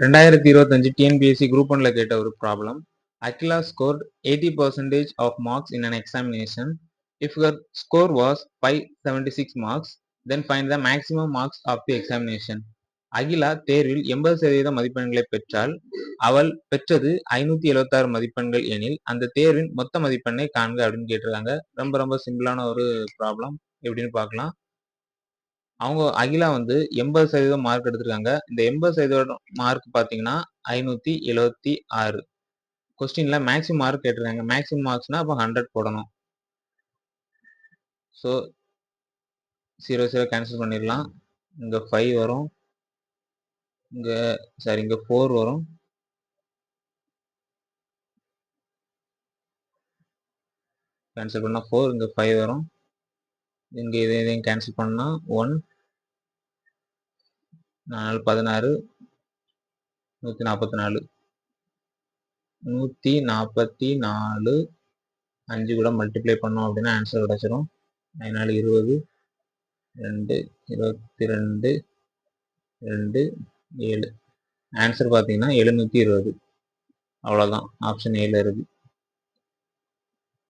ரெண்டாயிரத்தி இருபத்தஞ்சு TNPSC group ஒன்ல கேட்ட ஒரு problem Akila score eighty percentage of marks in an examination if your score was five seventy six marks then find the maximum marks of the examination Akila தேர்வில் எண்பது சதவீத மதிப்பெண்களை பெற்றால் அவள் பெற்றது ஐநூத்தி எழுபத்தாறு மதிப்பெண்கள் எனில் அந்த தேர்வின் மொத்த மதிப்பெண்ணை காண்க அப்படின்னு கேட்டிருக்காங்க. ரொம்ப ரொம்ப சிம்பிளான ஒரு ப்ராப்ளம் எப்படின்னு பார்க்கலாம். அவங்க அகிலா வந்து எண்பது சதவீதம் மார்க் எடுத்திருக்காங்க. இந்த எண்பது சதவீதம் மார்க் பார்த்தீங்கன்னா ஐநூற்றி எழுபத்தி ஆறு. கொஸ்டின்ல மேக்ஸிமம் மார்க் கேட்டிருக்காங்க. மேக்ஸிமம் மார்க்ஸ்னா அப்போ ஹண்ட்ரட் போடணும். ஸோ ஜீரோ ஜீரோ கேன்சல் பண்ணிடலாம். இங்கே ஃபைவ் வரும். இங்கே சாரி இங்கே ஃபோர் வரும். கேன்சல் பண்ணால் ஃபோர் இங்கே ஃபைவ் வரும். இங்கே இதை இதையும் கேன்சல் பண்ணால் ஒன் நாலு பதினாறு நூற்றி நாற்பத்தி நாலு நூற்றி நாற்பத்தி நாலு அஞ்சு கூட மல்டிப்ளை பண்ணோம் அப்படின்னா ஆன்சர் கிடச்சிரும். அதனால் இருபது ரெண்டு இருபத்தி ரெண்டு ரெண்டு ஏழு. ஆன்சர் பார்த்தீங்கன்னா எழுநூற்றி இருபது. அவ்வளோதான் ஆப்ஷன் ஏழு இருக்குது